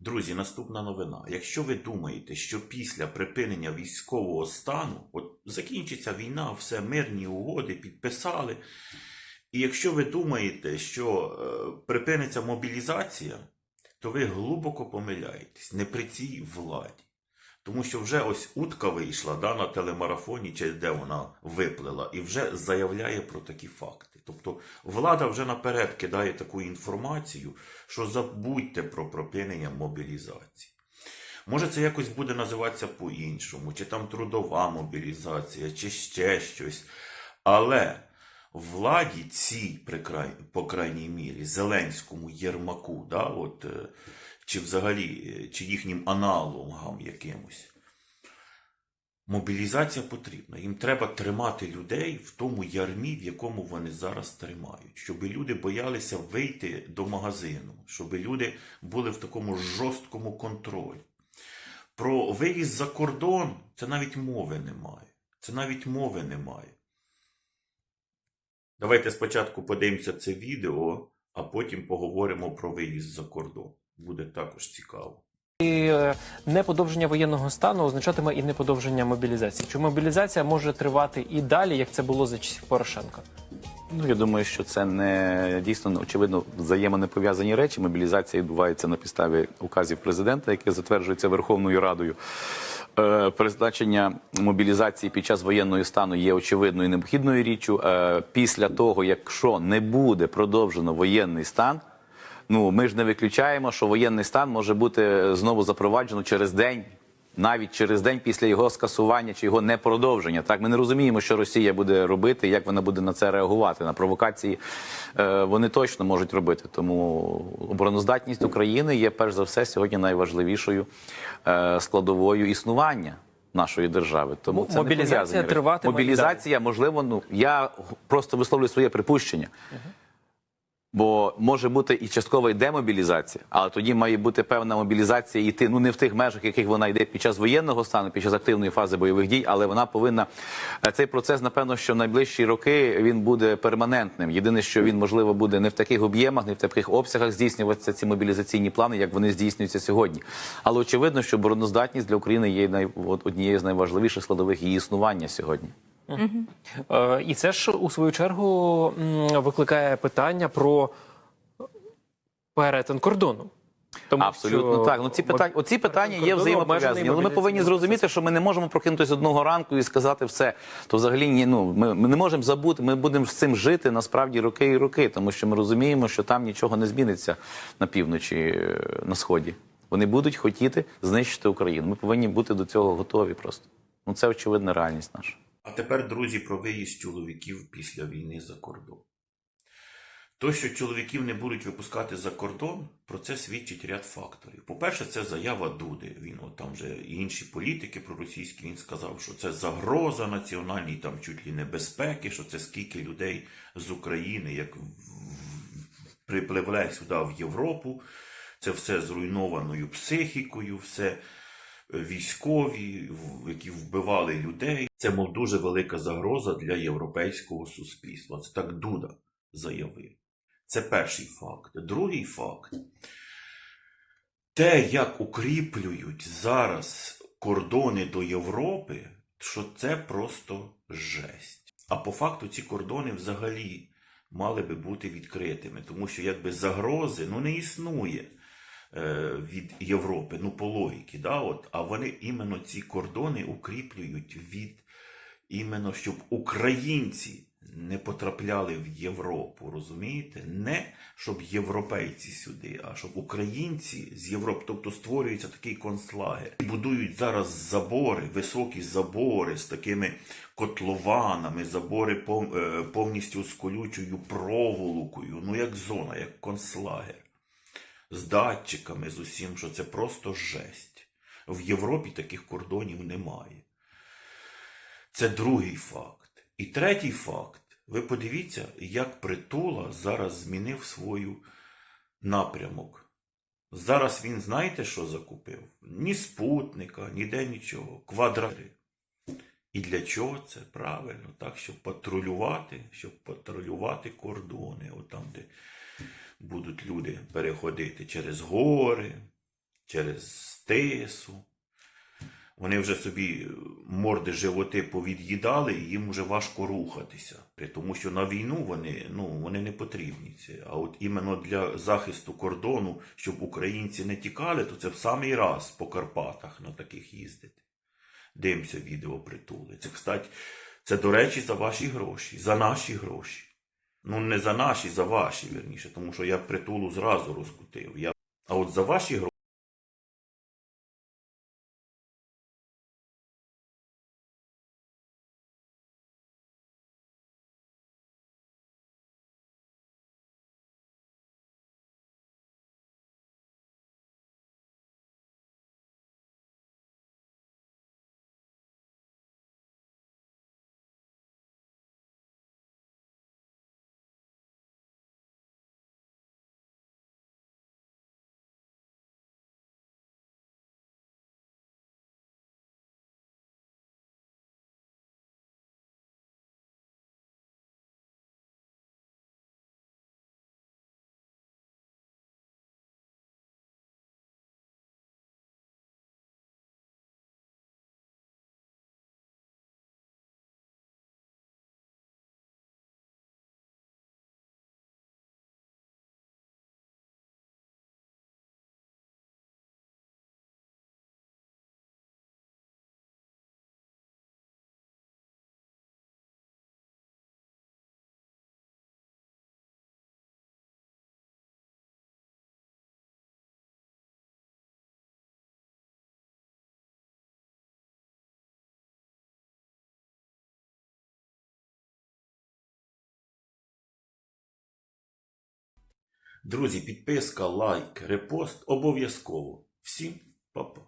Друзі, наступна новина. Якщо ви думаєте, що після припинення військового стану, от закінчиться війна, все мирні угоди підписали. І якщо ви думаєте, що е, припиниться мобілізація, то ви глибоко помиляєтесь не при цій владі. Тому що вже ось утка вийшла да, на телемарафоні, чи де вона виплила, і вже заявляє про такі факти. Тобто влада вже наперед кидає таку інформацію, що забудьте про припинення мобілізації. Може, це якось буде називатися по-іншому, чи там трудова мобілізація, чи ще щось. Але владі цій, по крайній мірі, Зеленському Єрмаку, да, от, е, чи взагалі, е, чи їхнім аналогам якимось, мобілізація потрібна. Їм треба тримати людей в тому ярмі, в якому вони зараз тримають, щоб люди боялися вийти до магазину, щоб люди були в такому жорсткому контролі. Про виїзд за кордон це навіть мови немає. Це навіть мови немає. Давайте спочатку подивимося це відео, а потім поговоримо про виїзд за кордон. Буде також цікаво. І е, неподовження воєнного стану означатиме і неподовження мобілізації. Чи мобілізація може тривати і далі, як це було за часів Порошенка? Ну, я думаю, що це не дійсно очевидно взаємно пов'язані речі. Мобілізація відбувається на підставі указів президента, яке затверджується Верховною Радою. Е, Призначення мобілізації під час воєнного стану є очевидною і необхідною річчю. Е, Після того, якщо не буде продовжено воєнний стан, ну ми ж не виключаємо, що воєнний стан може бути знову запроваджено через день. Навіть через день після його скасування чи його непродовження. Так, ми не розуміємо, що Росія буде робити, як вона буде на це реагувати. На провокації е, вони точно можуть робити. Тому обороноздатність України є перш за все сьогодні найважливішою е, складовою існування нашої держави. Тому це не Мобілізація речі. триватиме Мобілізація, можливо, ну я просто висловлюю своє припущення. Бо може бути і часткова і демобілізація, але тоді має бути певна мобілізація йти ну не в тих межах, яких вона йде під час воєнного стану, під час активної фази бойових дій, але вона повинна е, цей процес, напевно, що в найближчі роки він буде перманентним. Єдине, що він можливо буде не в таких об'ємах, не в таких обсягах здійснюватися ці мобілізаційні плани, як вони здійснюються сьогодні. Але очевидно, що обороноздатність для України є однією з найважливіших складових її існування сьогодні. Е, І це ж у свою чергу викликає питання про перетин кордону. Тому Абсолютно що так. Ну ці питання, оці питання є взаємопов'язані. Але ми повинні зрозуміти, що ми не можемо прокинутися одного ранку і сказати все. То взагалі ні, ну ми, ми не можемо забути. Ми будемо з цим жити насправді роки і роки, тому що ми розуміємо, що там нічого не зміниться на півночі, е, на сході. Вони будуть хотіти знищити Україну. Ми повинні бути до цього готові. Просто ну це очевидна реальність наша. Тепер, друзі, про виїзд чоловіків після війни за кордон. То, що чоловіків не будуть випускати за кордон, про це свідчить ряд факторів. По-перше, це заява Дуди. Він от там вже і інші політики проросійські він сказав, що це загроза національній там чуть ли не безпеки, що це скільки людей з України, як в- сюди в Європу, це все зруйнованою психікою, все військові, які вбивали людей. Це, мов, дуже велика загроза для європейського суспільства. Це так Дуда заявив. Це перший факт. Другий факт. Те, як укріплюють зараз кордони до Європи, що це просто жесть. А по факту ці кордони взагалі мали би бути відкритими, тому що якби загрози ну, не існує е, від Європи, ну по логіки, да, от, а вони іменно ці кордони укріплюють від іменно щоб українці не потрапляли в Європу, розумієте? Не щоб європейці сюди, а щоб українці з Європи, тобто створюється такий концлагер. Будують зараз забори, високі забори з такими котлованами, забори е, повністю з колючою проволокою, ну як зона, як концлагер з датчиками, з усім, що це просто жесть. В Європі таких кордонів немає. Це другий факт. І третій факт. Ви подивіться, як притула зараз змінив свою напрямок. Зараз він, знаєте, що закупив? Ні спутника, ніде нічого. Квадрати. І для чого це правильно? Так, щоб патрулювати, щоб патрулювати кордони, отам, де будуть люди переходити через гори, через тису. Вони вже собі морди, животи повід'їдали, і їм вже важко рухатися. Тому що на війну вони, ну, вони не потрібні. Ці. А от іменно для захисту кордону, щоб українці не тікали, то це в самий раз по Карпатах на таких їздити. Дивимося відео притули. Це, кстати, це, до речі, за ваші гроші, за наші гроші. Ну, не за наші, за ваші, верніше, тому що я притулу зразу розкутив. Я... А от за ваші гроші. Друзі, підписка, лайк, репост обов'язково. Всім па-па.